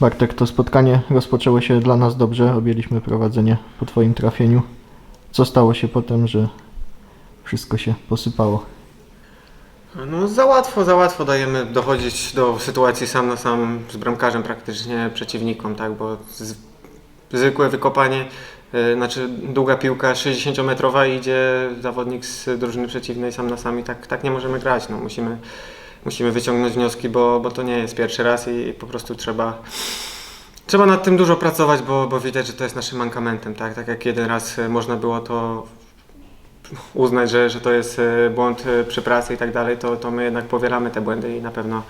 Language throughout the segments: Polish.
Bartek, to spotkanie rozpoczęło się dla nas dobrze. Objęliśmy prowadzenie po Twoim trafieniu. Co stało się potem, że wszystko się posypało? No za łatwo, za łatwo dajemy dochodzić do sytuacji sam na sam z bramkarzem praktycznie przeciwnikom, tak, bo z, zwykłe wykopanie, y, znaczy długa piłka 60-metrowa i idzie zawodnik z drużyny przeciwnej sam na sam i tak, tak nie możemy grać, no musimy, musimy wyciągnąć wnioski, bo, bo to nie jest pierwszy raz i, i po prostu trzeba Trzeba nad tym dużo pracować, bo, bo widać, że to jest naszym mankamentem, tak? Tak jak jeden raz y, można było to uznać, że, że to jest e, błąd e, przy pracy i tak dalej, to, to my jednak powielamy te błędy i na pewno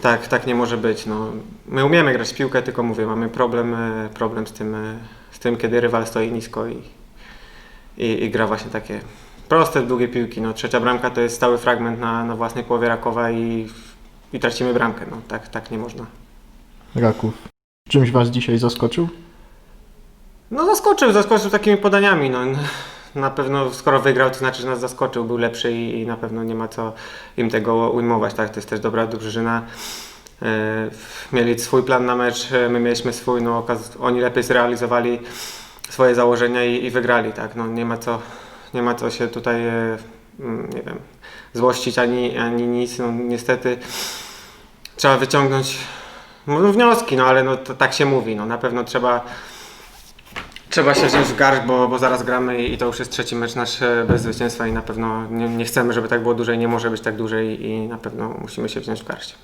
tak, tak nie może być. No, my umiemy grać w piłkę, tylko mówię, mamy problem, e, problem z, tym, e, z tym, kiedy rywal stoi nisko i, i, i gra właśnie takie proste, długie piłki. No, trzecia bramka to jest stały fragment na, na własnej połowie Rakowa i, i tracimy bramkę. No, tak, tak nie można. Raków. Czymś Was dzisiaj zaskoczył? No zaskoczył, zaskoczył takimi podaniami. No. Na pewno skoro wygrał, to znaczy, że nas zaskoczył, był lepszy i, i na pewno nie ma co im tego ujmować. Tak? To jest też dobra drużyna. E, mieli swój plan na mecz, e, my mieliśmy swój, no, oni lepiej zrealizowali swoje założenia i, i wygrali. Tak? No, nie, ma co, nie ma co się tutaj e, mm, nie wiem, złościć ani, ani nic. No, niestety trzeba wyciągnąć no, wnioski, no ale no, to tak się mówi. No, na pewno trzeba Trzeba się wziąć w garść, bo, bo zaraz gramy i to już jest trzeci mecz nasz e, bez zwycięstwa i na pewno nie, nie chcemy, żeby tak było dłużej, nie może być tak dłużej i na pewno musimy się wziąć w garść.